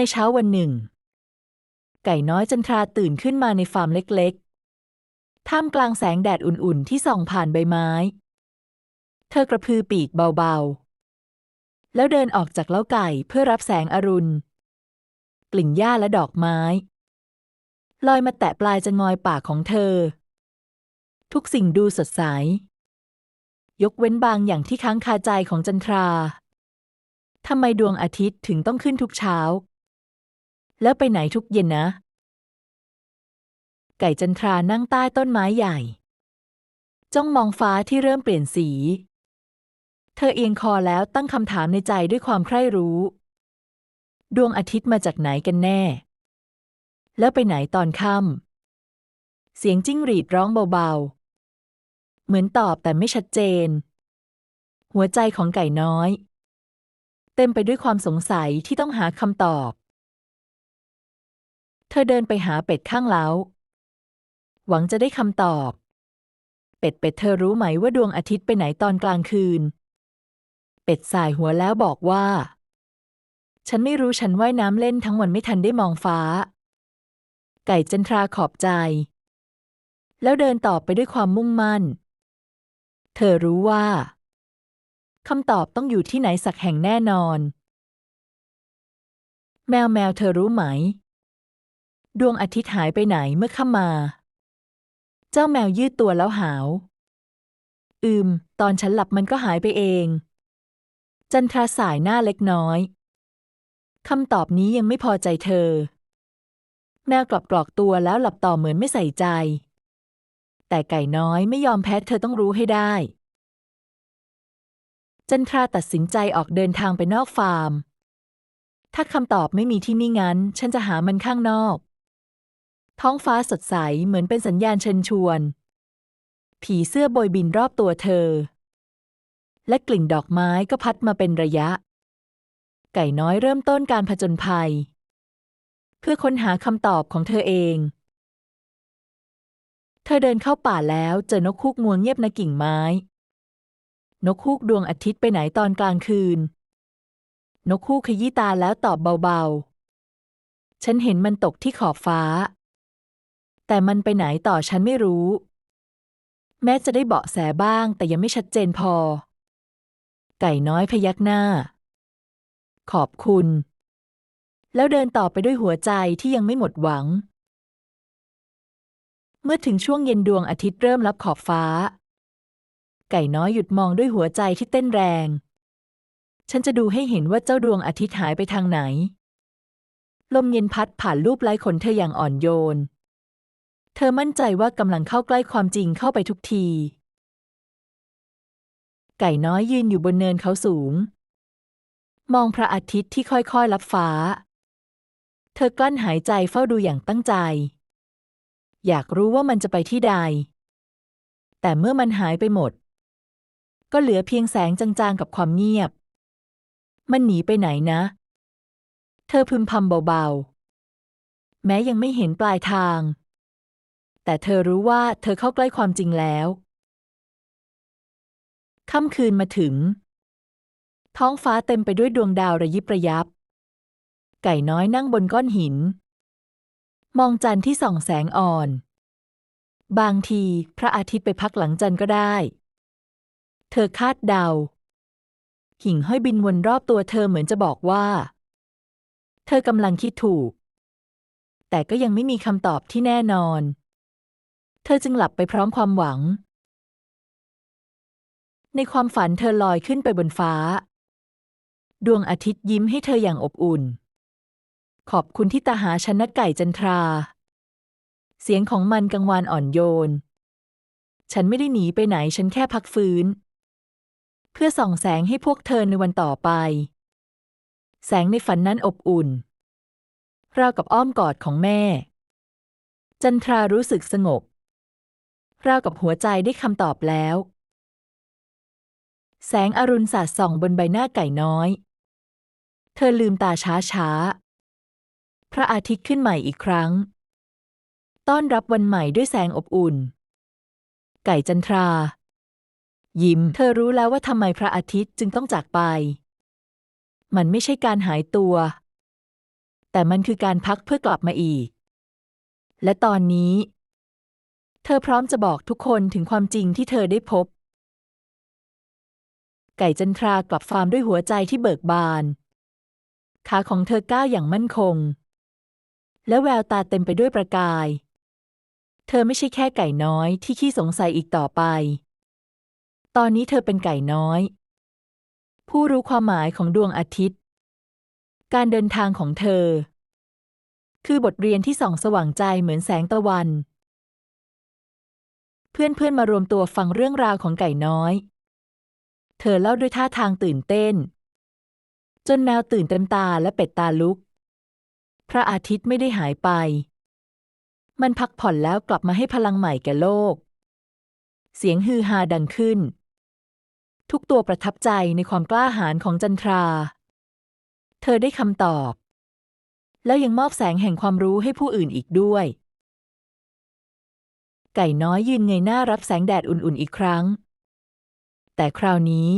ในเช้าวันหนึ่ง ไก่น้อยจันทราตื่นขึ้นมาในฟาร์มเล็กๆ ท่ามกลางแสงแดดอุ่นๆ ที่ส่องผ่านใบไม้ เธอกระพือปีกเบาๆ แล้วเดินออกจากเล้าไก่เพื่อรับแสงอรุณ กลิ่นหญ้าและดอกไม้ ลอยมาแตะปลายจะงอยปากของเธอ ทุกสิ่งดูสดใส ยกเว้นบางอย่างที่ค้างคาใจของจันทราทำไมดวงอาทิตย์ถึงต้องขึ้นทุกเช้า แล้วไปไหนทุกเย็นนะ ไก่จันทรานั่งใต้ต้นไม้ใหญ่ จ้องมองฟ้าที่เริ่มเปลี่ยนสี เธอเอียงคอแล้วตั้งคำถามในใจด้วยความใคร่รู้ ดวงอาทิตย์มาจากไหนกันแน่ แล้วไปไหนตอนค่ำเสียงจิ้งหรีดร้องเบาๆ เหมือนตอบแต่ไม่ชัดเจน หัวใจของไก่น้อย เต็มไปด้วยความสงสัยที่ต้องหาคำตอบ เธอเดินไปหาเป็ดข้างเล้า หวังจะได้คำตอบ เป็ดเป็ดเธอรู้ไหมว่าดวงอาทิตย์ไปไหนตอนกลางคืน เป็ดสายหัวแล้วบอกว่า ฉันไม่รู้ฉันว่ายน้ำเล่นทั้งวันไม่ทันได้มองฟ้า ไก่จันทราขอบใจ แล้วเดินต่อไปด้วยความมุ่งมั่น เธอรู้ว่าคำตอบต้องอยู่ที่ไหนสักแห่งแน่นอน แมวแมวเธอรู้ไหม ดวงอาทิตย์หายไปไหนเมื่อค่ำมา เจ้าแมวยืดตัวแล้วหาว อืม ตอนฉันหลับมันก็หายไปเอง จันทราสายหน้าเล็กน้อย คำตอบนี้ยังไม่พอใจเธอ แมวกลับกรอกตัวแล้วหลับต่อเหมือนไม่ใส่ใจ แต่ไก่น้อยไม่ยอมแพ้เธอต้องรู้ให้ได้ จันทราตัดสินใจออกเดินทางไปนอกฟาร์มถ้าคำตอบไม่มีที่นี่งั้น ฉันจะหามันข้างนอก ท้องฟ้าสดใสเหมือนเป็นสัญญาณเชิญชวน ผีเสื้อโบยบินรอบตัวเธอ และกลิ่นดอกไม้ก็พัดมาเป็นระยะ ไก่น้อยเริ่มต้นการผจญภัย เพื่อค้นหาคำตอบของเธอเอง เธอเดินเข้าป่าแล้วเจอนกคูกงวงเงียบในกิ่งไม้ นกคูกดวงอาทิตย์ไปไหนตอนกลางคืน นกคูกขยี้ตาแล้วตอบเบาๆ ฉันเห็นมันตกที่ขอบฟ้า แต่มันไปไหนต่อฉันไม่รู้ แม้จะได้เบาะแสบ้างแต่ยังไม่ชัดเจนพอ ไก่น้อยพยักหน้า ขอบคุณ แล้วเดินต่อไปด้วยหัวใจที่ยังไม่หมดหวัง เมื่อถึงช่วงเย็นดวงอาทิตย์เริ่มลับขอบฟ้า ไก่น้อยหยุดมองด้วยหัวใจที่เต้นแรง ฉันจะดูให้เห็นว่าเจ้าดวงอาทิตย์หายไปทางไหน ลมเย็นพัดผ่านรูปไร้ขนเธออย่างอ่อนโยน เธอมั่นใจว่ากำลังเข้าใกล้ความจริงเข้าไปทุกที ไก่น้อยยืนอยู่บนเนินเขาสูง มองพระอาทิตย์ที่ค่อยๆลับฟ้า เธอกลั้นหายใจเฝ้าดูอย่างตั้งใจ อยากรู้ว่ามันจะไปที่ใด แต่เมื่อมันหายไปหมด ก็เหลือเพียงแสงจางๆกับความเงียบ มันหนีไปไหนนะ เธอพึมพำเบาๆ แม้ยังไม่เห็นปลายทาง แต่เธอรู้ว่าเธอเข้าใกล้ความจริงแล้ว ค่ำคืนมาถึง ท้องฟ้าเต็มไปด้วยดวงดาวระยิบระยับ ไก่น้อยนั่งบนก้อนหิน มองจันทร์ที่ส่องแสงอ่อน บางทีพระอาทิตย์ไปพักหลังจันทร์ก็ได้ เธอคาดเดา หิ่งห้อยบินวนรอบตัวเธอเหมือนจะบอกว่า เธอกำลังคิดถูกแต่ก็ยังไม่มีคำตอบที่แน่นอน ธอจึงหลับไปพร้อมความหวัง ในความฝันเธอลอยขึ้นไปบนฟ้า ดวงอาทิตย์ยิ้มให้เธออย่างอบอุ่น ขอบคุณที่ตาหาฉันนะไก่จันทรา เสียงของมันกังวานอ่อนโยน ฉันไม่ได้หนีไปไหนฉันแค่พักฟื้น เพื่อส่องแสงให้พวกเธอในวันต่อไป แสงในฝันนั้นอบอุ่น ราวกับอ้อมกอดของแม่จันทรารู้สึกสงบ ราวกับหัวใจได้คำตอบแล้ว แสงอรุณสาดส่องบนใบหน้าไก่น้อย เธอลืมตาช้าช้าๆพระอาทิตย์ขึ้นใหม่อีกครั้ง ต้อนรับวันใหม่ด้วยแสงอบอุ่น ไก่จันทรา ยิ้ม เธอรู้แล้วว่าทำไมพระอาทิตย์จึงต้องจากไป มันไม่ใช่การหายตัว แต่มันคือการพักเพื่อกลับมาอีก และตอนนี้ เธอพร้อมจะบอกทุกคนถึงความจริงที่เธอได้พบ ไก่จันทรากลับฟาร์มด้วยหัวใจที่เบิกบาน ขาของเธอก้าวอย่างมั่นคง และแววตาเต็มไปด้วยประกาย เธอไม่ใช่แค่ไก่น้อยที่ขี้สงสัยอีกต่อไป ตอนนี้เธอเป็นไก่น้อย ผู้รู้ความหมายของดวงอาทิตย์ การเดินทางของเธอ คือบทเรียนที่ส่องสว่างใจเหมือนแสงตะวัน เพื่อนๆมารวมตัวฟังเรื่องราวของไก่น้อย เธอเล่าด้วยท่าทางตื่นเต้น จนแมวตื่นเต็มตาและเป็ดตาลุก พระอาทิตย์ไม่ได้หายไป มันพักผ่อนแล้วกลับมาให้พลังใหม่แก่โลก เสียงฮือฮาดังขึ้น ทุกตัวประทับใจในความกล้าหาญของจันทรา เธอได้คำตอบ แล้วยังมอบแสงแห่งความรู้ให้ผู้อื่นอีกด้วย ไก่น้อยยืนเงยหน้ารับแสงแดดอุ่นๆอีกครั้ง แต่คราวนี้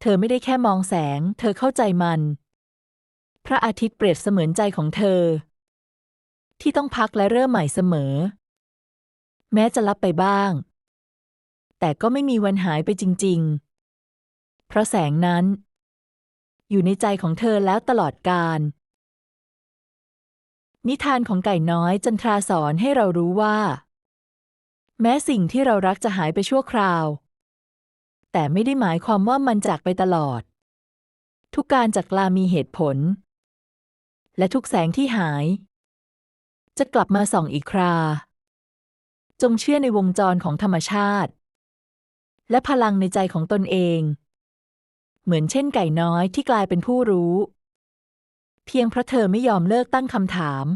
เธอไม่ได้แค่มองแสง เธอเข้าใจมัน พระอาทิตย์เปรียบเสมือนใจของเธอ ที่ต้องพักและเริ่มใหม่เสมอ แม้จะลับไปบ้าง แต่ก็ไม่มีวันหายไปจริง ๆ เพราะแสงนั้น อยู่ในใจของเธอแล้วตลอดกาลนิทานของไก่น้อยจันทราสอนให้เรารู้ว่า แม้สิ่งที่เรารักจะหายไปชั่วคราว แต่ไม่ได้หมายความว่ามันจากไปตลอด ทุกการจากลามีเหตุผล และทุกแสงที่หาย จะกลับมาส่องอีกครา จงเชื่อในวงจรของธรรมชาติ และพลังในใจของตนเอง เหมือนเช่นไก่น้อยที่กลายเป็นผู้รู้ เพียงเพราะเธอไม่ยอมเลิกตั้งคำถาม